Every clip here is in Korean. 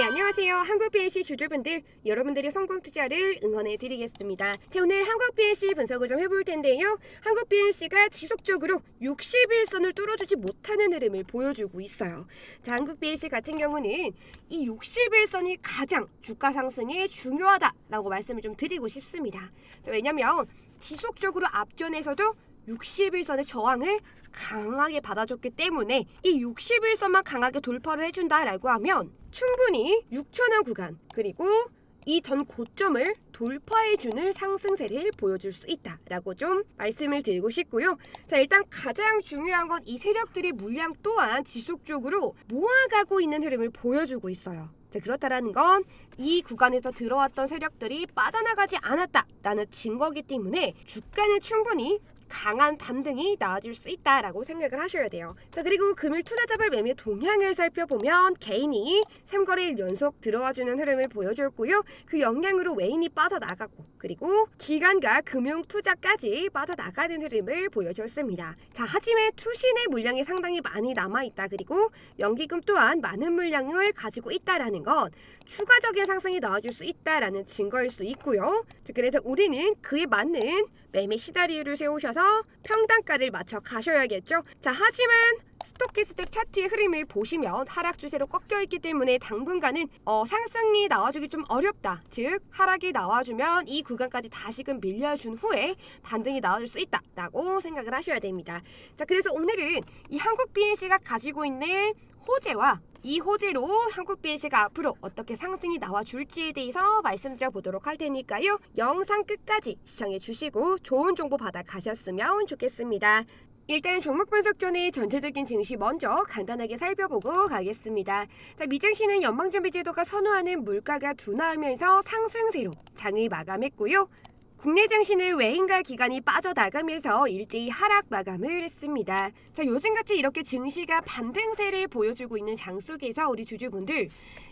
네, 안녕하세요. 한국 BNC 주주분들, 여러분들의 성공 투자를 응원해 드리겠습니다. 자, 오늘 한국 BNC 분석을 좀 해볼 텐데요. 한국 BNC가 지속적으로 60일선을 뚫어주지 못하는 흐름을 보여주고 있어요. 자, 한국 BNC 같은 경우는 이 60일선이 가장 주가 상승에 중요하다라고 말씀을 좀 드리고 싶습니다. 자, 왜냐면 지속적으로 앞전에서도 60일선의 저항을 강하게 받아줬기 때문에 이 60일선만 강하게 돌파를 해준다라고 하면 충분히 6천원 구간 그리고 이 전 고점을 돌파해주는 상승세를 보여줄 수 있다라고 좀 말씀을 드리고 싶고요. 자 일단 가장 중요한 건 이 세력들의 물량 또한 지속적으로 모아가고 있는 흐름을 보여주고 있어요. 자, 그렇다라는 건 이 구간에서 들어왔던 세력들이 빠져나가지 않았다라는 증거기 때문에 주가는 충분히 강한 반등이 나와줄 수 있다라고 생각을 하셔야 돼요. 자 그리고 금일 투자자별 매매 동향을 살펴보면 개인이 3거래일 연속 들어와주는 흐름을 보여줬고요. 그 영향으로 외인이 빠져나가고 그리고 기관과 금융 투자까지 빠져나가는 흐름을 보여줬습니다. 자 하지만 투신의 물량이 상당히 많이 남아있다. 그리고 연기금 또한 많은 물량을 가지고 있다라는 건 추가적인 상승이 나와줄 수 있다라는 증거일 수 있고요. 자, 그래서 우리는 그에 맞는 매매 시나리오를 세우셔서 평단가를 맞춰 가셔야겠죠. 자, 하지만 스토키스틱 차트의 흐름을 보시면 하락 추세로 꺾여 있기 때문에 당분간은 어, 상승이 나와주기 좀 어렵다. 즉 하락이 나와주면 이 구간까지 다시금 밀려준 후에 반등이 나와줄 수 있다라고 생각을 하셔야 됩니다. 자, 그래서 오늘은 이 한국 BNC가 가지고 있는 호재와 이 호재로 한국 BNC가 앞으로 어떻게 상승이 나와줄지에 대해서 말씀드려 보도록 할 테니까요. 영상 끝까지 시청해 주시고 좋은 정보 받아 가셨으면 좋겠습니다. 일단 종목 분석 전에 전체적인 증시 먼저 간단하게 살펴보고 가겠습니다. 자, 미증시는 연방준비제도가 선호하는 물가가 둔화하면서 상승세로 장을 마감했고요. 국내 증시는 외인과 기관이 빠져나가면서 일제히 하락 마감을 했습니다. 자, 요즘같이 이렇게 증시가 반등세를 보여주고 있는 장 속에서 우리 주주분들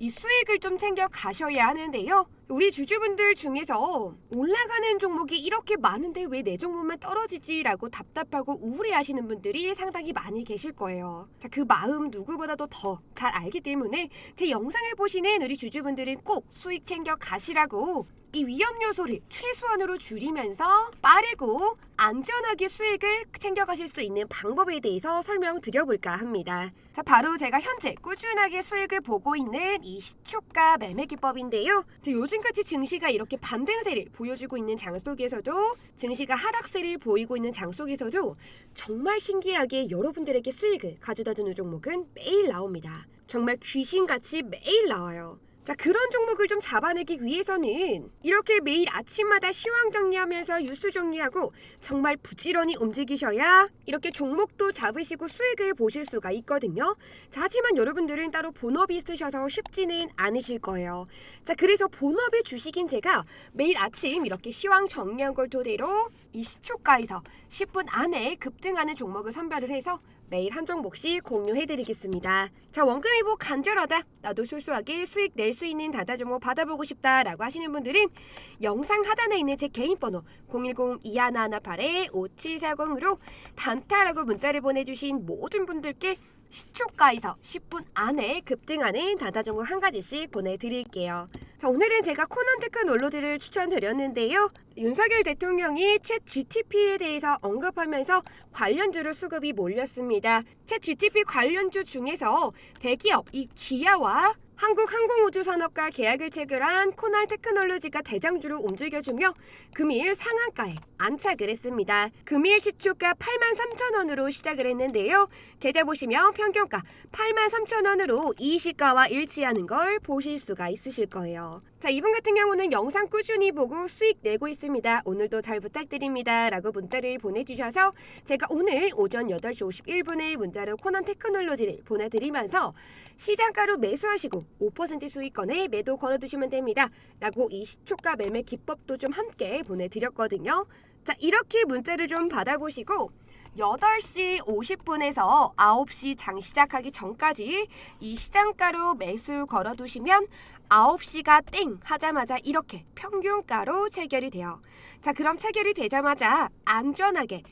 이 수익을 좀 챙겨 가셔야 하는데요. 우리 주주분들 중에서 올라가는 종목이 이렇게 많은데 왜 내 종목만 떨어지지라고 답답하고 우울해하시는 분들이 상당히 많이 계실 거예요. 자, 그 마음 누구보다도 더 잘 알기 때문에 제 영상을 보시는 우리 주주분들은 꼭 수익 챙겨 가시라고 이 위험 요소를 최소한으로 줄이면서 빠르고 안전하게 수익을 챙겨가실 수 있는 방법에 대해서 설명드려볼까 합니다. 자, 바로 제가 현재 꾸준하게 수익을 보고 있는 이 시초가 매매 기법인데요. 자, 요즘같이 증시가 이렇게 반등세를 보여주고 있는 장 속에서도 증시가 하락세를 보이고 있는 장 속에서도 정말 신기하게 여러분들에게 수익을 가져다 주는 종목은 매일 나옵니다. 정말 귀신같이 매일 나와요. 자 그런 종목을 좀 잡아내기 위해서는 이렇게 매일 아침마다 시황 정리하면서 뉴스 정리하고 정말 부지런히 움직이셔야 이렇게 종목도 잡으시고 수익을 보실 수가 있거든요. 자 하지만 여러분들은 따로 본업이 있으셔서 쉽지는 않으실 거예요. 자 그래서 본업의 주식인 제가 매일 아침 이렇게 시황 정리한 걸 토대로 이 시초가에서 10분 안에 급등하는 종목을 선별을 해서 매일 한 종목씩 공유해드리겠습니다. 자 원금이 뭐 간절하다 나도 소소하게 수익 낼 수 있는 다다 종목 받아보고 싶다라고 하시는 분들은 영상 하단에 있는 제 개인 번호 010-2118-5740으로 단타라고 문자를 보내주신 모든 분들께 시초가에서 10분 안에 급등하는 단타 종목 한 가지씩 보내드릴게요. 자 오늘은 제가 코난 테크 논로드를 추천드렸는데요. 윤석열 대통령이 챗 GTP에 대해서 언급하면서 관련주로 수급이 몰렸습니다. 챗 GTP 관련주 중에서 대기업 이 기아와 한국항공우주산업과 계약을 체결한 코날 테크놀로지가 대장주로 움직여주며 금일 상한가에 안착을 했습니다. 금일 시초가 83,000원으로 시작을 했는데요. 계좌 보시면 평균가 83,000원으로 이 시가와 일치하는 걸 보실 수가 있으실 거예요. 자, 이분 같은 경우는 영상 꾸준히 보고 수익 내고 있습니다. 오늘도 잘 부탁드립니다. 라고 문자를 보내주셔서 제가 오늘 오전 8시 51분에 문자로 코난 테크놀로지를 보내드리면서 시장가로 매수하시고 5% 수익권에 매도 걸어두시면 됩니다. 라고 이 시초가 매매 기법도 좀 함께 보내드렸거든요. 자, 이렇게 문자를 좀 받아보시고 8시 50분에서 9시 장 시작하기 전까지 이 시장가로 매수 걸어두시면 9시가 땡 하자마자 이렇게 평균가로 체결이 돼요. 자, 그럼 체결이 되자마자 안전하게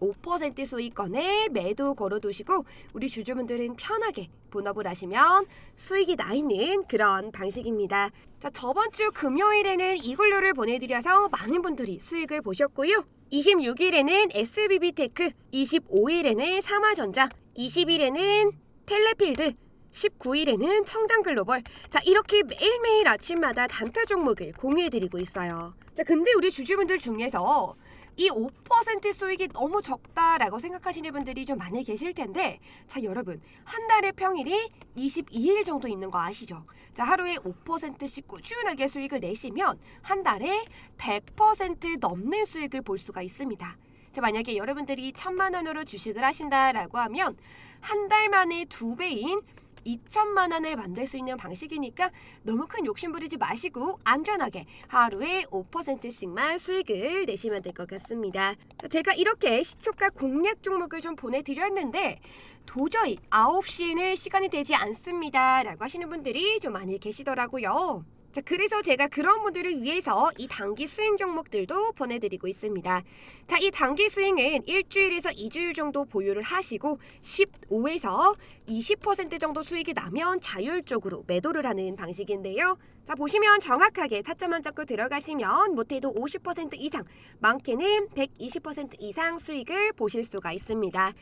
5% 수익권에 매도 걸어두시고 우리 주주분들은 편하게 본업을 하시면 수익이 나 있는 그런 방식입니다. 자, 저번 주 금요일에는 이글루를 보내드려서 많은 분들이 수익을 보셨고요. 26일에는 SBB테크, 25일에는 삼화전자, 20일에는 텔레필드, 19일에는 청담 글로벌. 자, 이렇게 매일매일 아침마다 단타 종목을 공유해드리고 있어요. 자, 근데 우리 주주분들 중에서 이 5% 수익이 너무 적다라고 생각하시는 분들이 좀 많이 계실 텐데, 자, 여러분, 한 달의 평일이 22일 정도 있는 거 아시죠? 자, 하루에 5%씩 꾸준하게 수익을 내시면 한 달에 100% 넘는 수익을 볼 수가 있습니다. 자, 만약에 여러분들이 천만 원으로 주식을 하신다라고 하면 한 달 만에 두 배인 2천만 원을 만들 수 있는 방식이니까 너무 큰 욕심 부리지 마시고 안전하게 하루에 5%씩만 수익을 내시면 될 것 같습니다. 자, 제가 이렇게 시초가 공략 종목을 좀 보내드렸는데 도저히 9시에는 시간이 되지 않습니다. 라고 하시는 분들이 좀 많이 계시더라고요. 자, 그래서 제가 그런 분들을 위해서 이 단기 수익 종목들도 보내드리고 있습니다. 자, 이 단기 수익은 일주일에서 2주일 정도 보유를 하시고 15에서 20% 정도 수익이 나면 자율적으로 매도를 하는 방식인데요. 자, 보시면 정확하게 타점만 잡고 들어가시면 못해도 50% 이상, 많게는 120% 이상 수익을 보실 수가 있습니다.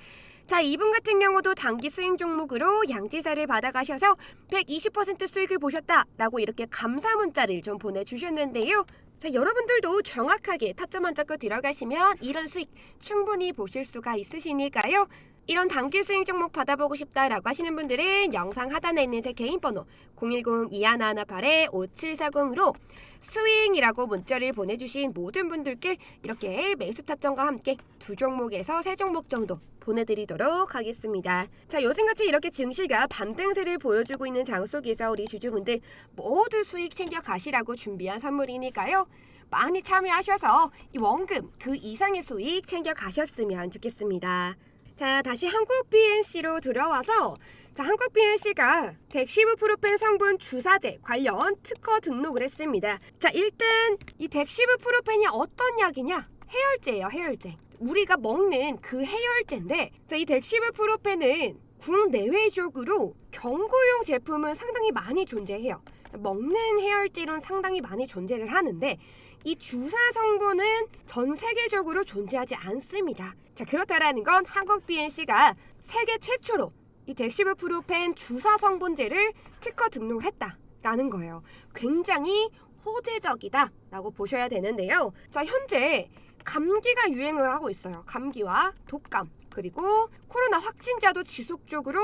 자, 이분 같은 경우도 단기 수익 종목으로 양지사를 받아가셔서 120% 수익을 보셨다라고 이렇게 감사 문자를 좀 보내주셨는데요. 자, 여러분들도 정확하게 타점 만 잡고 들어가시면 이런 수익 충분히 보실 수가 있으시니까요. 이런 단기 수익 종목 받아보고 싶다라고 하시는 분들은 영상 하단에 있는 제 개인 번호 010-2118-5740으로 스윙이라고 문자를 보내주신 모든 분들께 이렇게 매수 타점과 함께 두 종목에서 세 종목 정도 보내드리도록 하겠습니다. 자, 요즘같이 이렇게 증시가 반등세를 보여주고 있는 장 속에서 우리 주주분들 모두 수익 챙겨 가시라고 준비한 선물이니까요. 많이 참여하셔서 이 원금 그 이상의 수익 챙겨 가셨으면 좋겠습니다. 자, 다시 한국 BNC로 들어와서 자, 한국 BNC가 덱시브 프로펜 성분 주사제 관련 특허 등록을 했습니다. 자, 일단 이 덱시브 프로펜이 어떤 약이냐? 해열제예요, 해열제. 우리가 먹는 그 해열제인데 자, 이 덱시브 프로펜은 국내외적으로 경구용 제품은 상당히 많이 존재해요. 먹는 해열제로는 상당히 많이 존재를 하는데 이 주사 성분은 전 세계적으로 존재하지 않습니다. 자 그렇다라는 건 한국 BNC가 세계 최초로 이 덱시브프로펜 주사 성분제를 특허 등록을 했다라는 거예요. 굉장히 호재적이다라고 보셔야 되는데요. 자 현재 감기가 유행을 하고 있어요. 감기와 독감 그리고 코로나 확진자도 지속적으로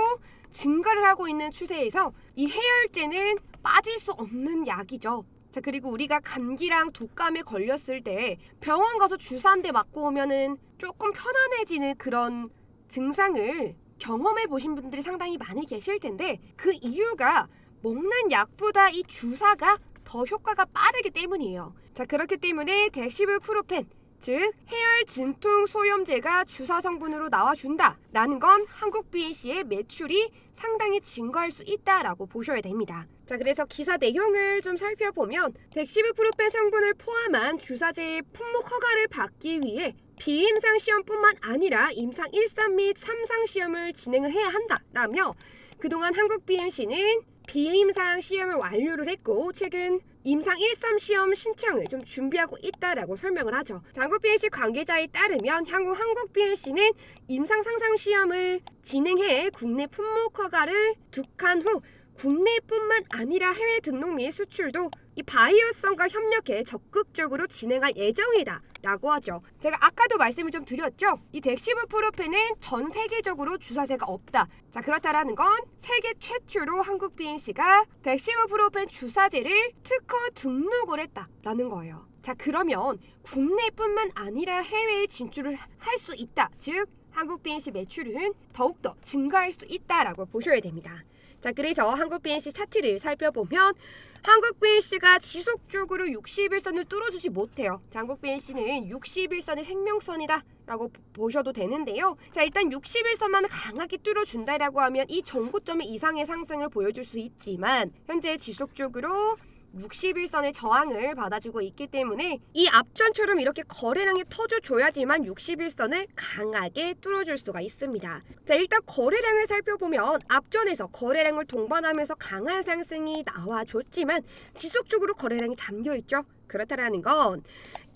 증가를 하고 있는 추세에서 이 해열제는 빠질 수 없는 약이죠. 자 그리고 우리가 감기랑 독감에 걸렸을 때 병원 가서 주사 한 대 맞고 오면은 조금 편안해지는 그런 증상을 경험해 보신 분들이 상당히 많이 계실 텐데 그 이유가 먹는 약보다 이 주사가 더 효과가 빠르기 때문이에요. 자 그렇기 때문에 덱시브프로펜 즉 해열 진통 소염제가 주사 성분으로 나와준다 라는 건 한국 BNC의 매출이 상당히 증가할 수 있다라고 보셔야 됩니다. 자 그래서 기사 내용을 좀 살펴보면 덱시브프로펜 성분을 포함한 주사제의 품목 허가를 받기 위해 비임상 시험뿐만 아니라 임상 1상 및 3상 시험을 진행을 해야 한다라며 그동안 한국 BNC는 비임상 시험을 완료를 했고 최근 임상 1, 3 시험 신청을 좀 준비하고 있다라고 설명을 하죠. 한국 BNC 관계자에 따르면 향후 한국 BNC는 임상 상상 시험을 진행해 국내 품목 허가를 득한 후 국내뿐만 아니라 해외 등록 및 수출도 이 바이오성과 협력해 적극적으로 진행할 예정이다. 라고 하죠. 제가 아까도 말씀을 좀 드렸죠. 이 덱시브프로펜은 전 세계적으로 주사제가 없다. 자 그렇다라는 건 세계 최초로 한국 BNC가 덱시브프로펜 주사제를 특허 등록을 했다라는 거예요. 자 그러면 국내뿐만 아니라 해외에 진출을 할 수 있다. 즉 한국 BNC 매출은 더욱더 증가할 수 있다라고 보셔야 됩니다. 자 그래서 한국 BNC 차트를 살펴보면 한국 BNC가 지속적으로 60일선을 뚫어주지 못해요. 자, 한국 BNC는 60일선의 생명선이다. 라고 보셔도 되는데요. 자, 일단 60일선만 강하게 뚫어준다라고 하면 이 정고점의 이상의 상승을 보여줄 수 있지만 현재 지속적으로 61선의 저항을 받아주고 있기 때문에 이 앞전처럼 이렇게 거래량이 터져줘야지만 61선을 강하게 뚫어줄 수가 있습니다. 자 일단 거래량을 살펴보면 앞전에서 거래량을 동반하면서 강한 상승이 나와줬지만 지속적으로 거래량이 잠겨있죠. 그렇다라는 건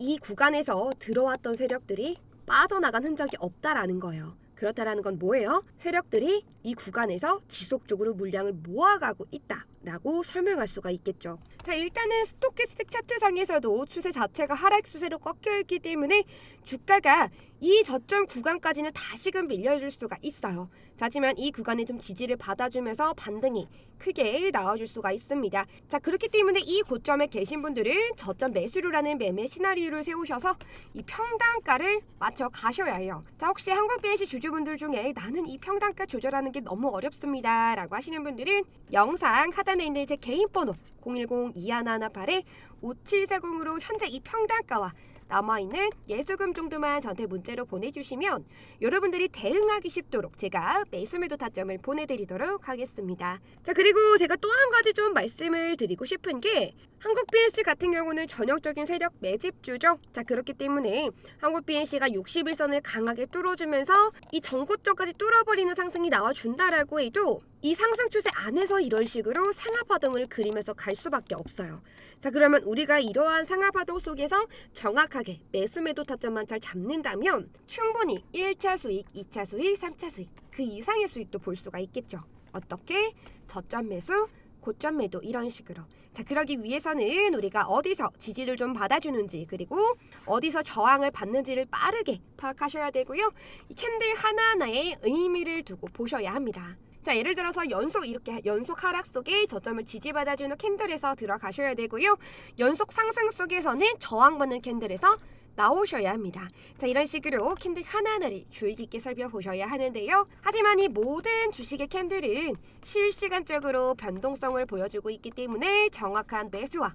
이 구간에서 들어왔던 세력들이 빠져나간 흔적이 없다라는 거예요. 그렇다라는 건 뭐예요? 세력들이 이 구간에서 지속적으로 물량을 모아가고 있다 라고 설명할 수가 있겠죠. 자, 일단은 스토캐스틱 차트상에서도 추세 자체가 하락 추세로 꺾여 있기 때문에 주가가 이 저점 구간까지는 다시금 밀려줄 수가 있어요. 하지만 이 구간에 좀 지지를 받아주면서 반등이 크게 나와줄 수가 있습니다. 자 그렇기 때문에 이 고점에 계신 분들은 저점 매수류라는 매매 시나리오를 세우셔서 이 평단가를 맞춰 가셔야 해요. 자 혹시 한국 BNC 주주분들 중에 나는 이 평단가 조절하는 게 너무 어렵습니다 라고 하시는 분들은 영상 하단 에 있는 제 개인 번호 010-2118-5740으로 현재 이 평단가와 남아있는 예수금 정도만 저한테 문자로 보내주시면 여러분들이 대응하기 쉽도록 제가 매수매도 타점을 보내드리도록 하겠습니다. 자 그리고 제가 또 한 가지 좀 말씀을 드리고 싶은 게 한국 BNC 같은 경우는 전형적인 세력 매집주죠. 자 그렇기 때문에 한국 BNC가 61선을 강하게 뚫어주면서 이 전고점까지 뚫어버리는 상승이 나와준다라고 해도 이 상승 추세 안에서 이런 식으로 상하 파동을 그리면서 갈 수밖에 없어요. 자 그러면 우리가 이러한 상하파동 속에서 정확하게 매수 매도 타점만 잘 잡는다면 충분히 1차 수익, 2차 수익, 3차 수익 그 이상의 수익도 볼 수가 있겠죠. 어떻게? 저점 매수, 고점 매도 이런 식으로. 자, 그러기 위해서는 우리가 어디서 지지를 좀 받아주는지 그리고 어디서 저항을 받는지를 빠르게 파악하셔야 되고요. 이 캔들 하나하나에 의미를 두고 보셔야 합니다. 자, 예를 들어서 연속 이렇게 연속 하락 속에 저점을 지지받아주는 캔들에서 들어가셔야 되고요. 연속 상승 속에서는 저항받는 캔들에서 나오셔야 합니다. 자 이런 식으로 캔들 하나하나를 주의 깊게 살펴보셔야 하는데요. 하지만 이 모든 주식의 캔들은 실시간적으로 변동성을 보여주고 있기 때문에 정확한 매수와